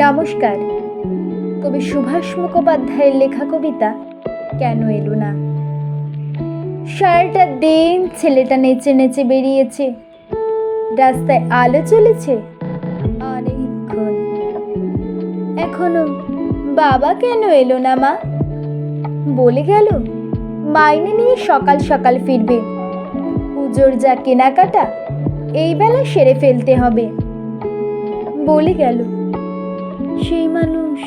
নমস্কার। কবি সুভাষ মুখোপাধ্যায়ের লেখা কবিতা কেন এলো না? সারাটা দিন ছেলেটা নেচে নেচে বেরিয়েছে। রাস্তায় আলো চলেছে অনেকক্ষণ। এখনও বাবা কেন এলো না মা? বলে গেল, মাইনে নিয়ে সকাল সকাল ফিরবে। পুজোর যা কেনাকাটা, এই বেলা সেরে ফেলতে হবে। বলে গেল সেই মানুষ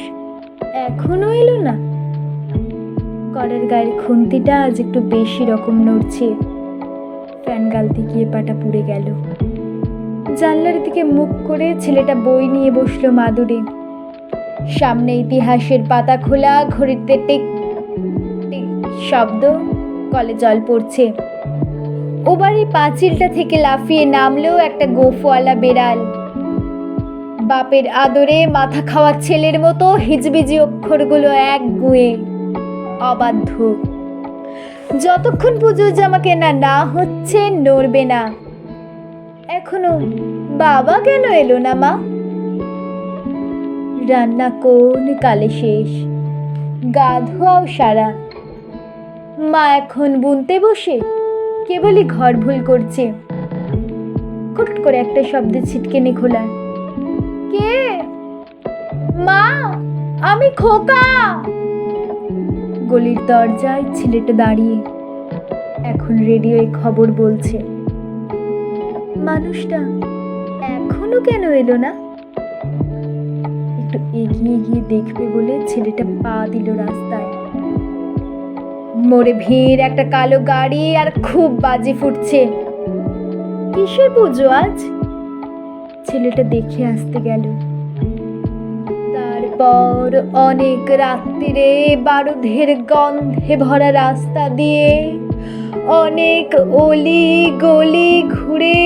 এখনও এলো না? করার গায়ের খুন্তিটা আজ একটু বেশি রকম নড়ছে। ফ্যান গালতে গিয়ে পাটা পুড়ে গেল। জানলার দিকে মুখ করে ছেলেটা বই নিয়ে বসল মাদুরে। সামনে ইতিহাসের পাতা খোলা, ঘড়িতে টিক টিক শব্দ, কলে জল পড়ছে। ও বাড়ির পাঁচিলটা থেকে লাফিয়ে নামলেও একটা গোফওয়ালা বেড়াল। বাপের আদরে মাথা খাওয়া ছেলের মতো হিজবিজি অক্ষরগুলো এক গুয়ে, অবাধ্য। যতক্ষণ পুজো জামা কেনা না হচ্ছে, নড়বে না। এখনও বাবা কেন এলো না, মা? রান্না কোন কালে শেষ? গা ধোয়াও সারা। মা এখন বুনতে বসে, কেবলই ঘর ভুল করছে। খুট করে একটা শব্দে ছিটকেনি খোলা কে মা, আমি খোকা। গলির দরজায় ছেলেটা দাঁড়িয়ে এখন রেডিওয়ে খবর বলছে। মানুষটা এখনও কেন এলো না? একটু এগিয়ে গিয়ে দেখবে বলে ছেলেটা পা দিল রাস্তায়। মোড়ে ভিড়, একটা কালো গাড়ি আর খুব বাজি ফুটছে। কিসের পুজো আজ? ছেলেটা দেখে আসতে গেল। তারপর অনেক রাত্রিরে বারুদের গন্ধে ভরা রাস্তা দিয়ে অনেক অলি গলি ঘুরে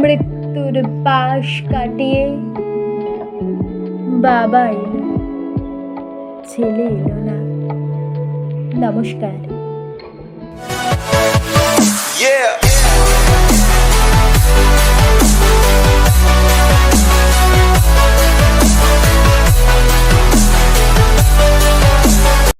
মৃত্যুর পাশ কাটিয়ে বাবা এলো, ছেলে এলো না নমস্কার Yeah.